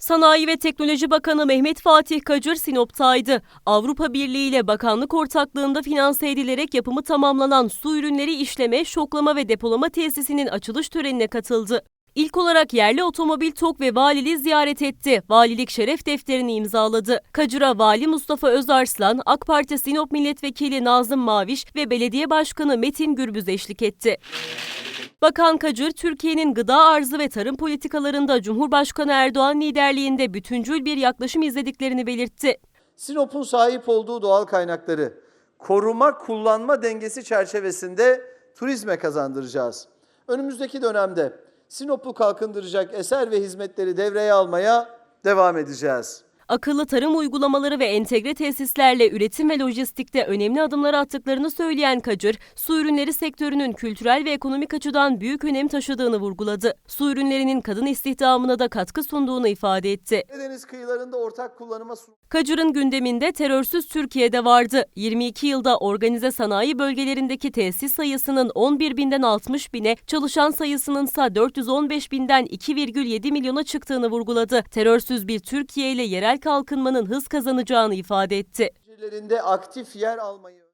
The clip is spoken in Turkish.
Sanayi ve Teknoloji Bakanı Mehmet Fatih Kacır Sinop'taydı. Avrupa Birliği ile bakanlık ortaklığında finanse edilerek yapımı tamamlanan su ürünleri işleme, şoklama ve depolama tesisinin açılış törenine katıldı. İlk olarak yerli otomobil TOK ve valiliği ziyaret etti. Valilik şeref defterini imzaladı. Kacır'a Vali Mustafa Özarslan, AK Parti Sinop Milletvekili Nazım Maviş ve Belediye Başkanı Metin Gürbüz eşlik etti. Bakan Kacır, Türkiye'nin gıda arzı ve tarım politikalarında Cumhurbaşkanı Erdoğan liderliğinde bütüncül bir yaklaşım izlediklerini belirtti. Sinop'un sahip olduğu doğal kaynakları koruma kullanma dengesi çerçevesinde turizme kazandıracağız. Önümüzdeki dönemde Sinop'u kalkındıracak eser ve hizmetleri devreye almaya devam edeceğiz. Akıllı tarım uygulamaları ve entegre tesislerle üretim ve lojistikte önemli adımlar attıklarını söyleyen Kacır, su ürünleri sektörünün kültürel ve ekonomik açıdan büyük önem taşıdığını vurguladı. Su ürünlerinin kadın istihdamına da katkı sunduğunu ifade etti. Deniz kıyılarında ortak kullanıma Kacır'ın gündeminde terörsüz Türkiye'de vardı. 22 yılda organize sanayi bölgelerindeki tesis sayısının 11 binden 60 bine, çalışan sayısının ise 415 binden 2,7 milyona çıktığını vurguladı. Terörsüz bir Türkiye ile yerel kalkınmanın hız kazanacağını ifade etti. aktif yer almayı